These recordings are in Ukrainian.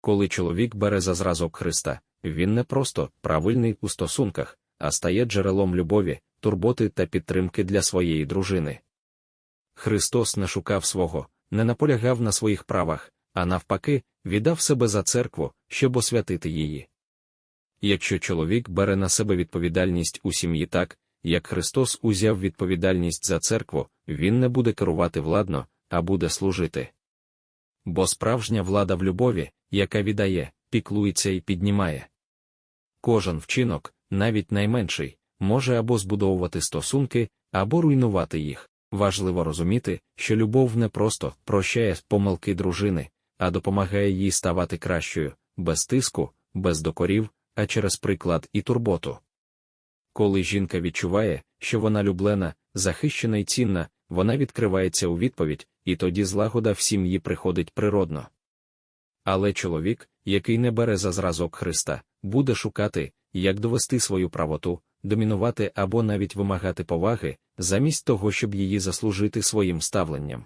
Коли чоловік бере за зразок Христа, він не просто правильний у стосунках, а стає джерелом любові, турботи та підтримки для своєї дружини. Христос не шукав свого, не наполягав на своїх правах, а навпаки, віддав себе за церкву, щоб освятити її. Якщо чоловік бере на себе відповідальність у сім'ї так, як Христос узяв відповідальність за церкву, він не буде керувати владно, а буде служити. Бо справжня влада в любові, яка віддає, піклується і піднімає. Кожен вчинок, навіть найменший, може або збудовувати стосунки, або руйнувати їх. Важливо розуміти, що любов не просто прощає помилки дружини, а допомагає їй ставати кращою, без тиску, без докорів, а через приклад і турботу. Коли жінка відчуває, що вона люблена, захищена і цінна, вона відкривається у відповідь, і тоді злагода в сім'ї приходить природно. Але чоловік, який не бере за зразок Христа, буде шукати, як довести свою правоту, домінувати або навіть вимагати поваги, замість того, щоб її заслужити своїм ставленням.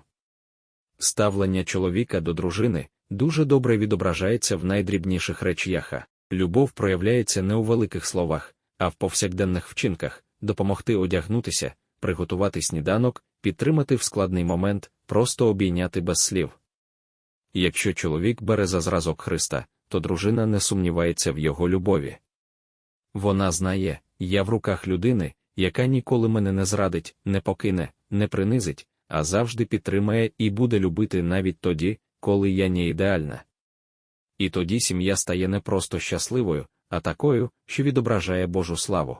Ставлення чоловіка до дружини дуже добре відображається в найдрібніших речах. Любов проявляється не у великих словах, а в повсякденних вчинках допомогти одягнутися, приготувати сніданок, підтримати в складний момент, просто обійняти без слів. Якщо чоловік бере за зразок Христа, то дружина не сумнівається в його любові. Вона знає, я в руках людини, яка ніколи мене не зрадить, не покине, не принизить, а завжди підтримає і буде любити навіть тоді, коли я не ідеальна. І тоді сім'я стає не просто щасливою, а такою, що відображає Божу славу.